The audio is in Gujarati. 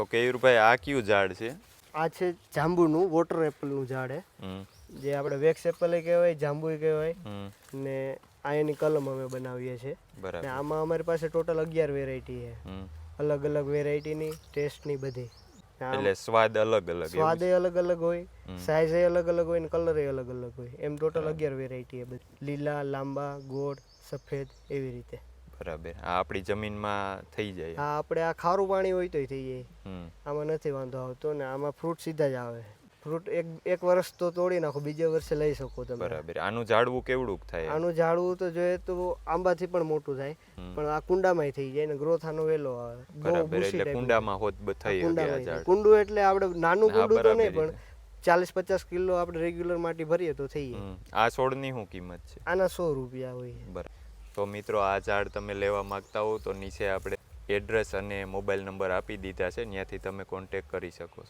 તો કેયુરભાઈ આ કયું ઝાડ છે? આ છે જાંબુનું વોટર એપલનું ઝાડ છે જે આપણે વેક્સ એપલ કહેવાય જાંબુ કહેવાય. ને આ એની કલમ અમે બનાવીએ છીએ. બરાબર. આમાં અમારી પાસે ટોટલ અગિયાર વેરાયટી છે અલગ અલગ વેરાયટીની ટેસ્ટની બધી. એટલે સ્વાદ અલગ અલગ સ્વાદ અલગ અલગ હોય સાઈઝ અલગ અલગ હોય ને કલર અલગ અલગ હોય. એમ ટોટલ અગિયાર વેરાયટી છે બધી. લીલા લાંબા ગોળ સફેદ એવી રીતે. બરાબર. આ આપણી જમીનમાં થઈ જાય હા આપણે આ ખારું પાણી હોય તોય થઈ જાય. આમાં નથી વાંધો આવતો ને આમાં ફ્રૂટ સીધા જ આવે. ફ્રૂટ એક એક વર્ષ તો તોડી નાખો બીજે વર્ષે લઈ શકો તમે. બરાબર. આનું ઝાડવું કેવડું થાય આનું ઝાડવું તો જોઈએ તો આંબાથી પણ મોટું થાય. પણ આ કુંડામાં થઈ જાય ને ગ્રોથ આનો વેલો આવે. બરાબર એટલે કુંડામાં હોત થઈ ઝાડ. કુંડું એટલે આપણે નાનું કુંડું તો નહીં પણ ચાલીસ પચાસ કિલો આપણે રેગ્યુલર માટી ભરીએ તો થઈ જાય. આ છોડની શું કિંમત છે? આના સો રૂપિયા હોય. બરાબર. તો મિત્રો, આ ઝાડ તમે લેવા માંગતા હો તો નીચે આપણે એડ્રેસ અને મોબાઈલ નંબર આપી દીધા છે. ત્યાંથી તમે કોન્ટેક કરી શકો છો.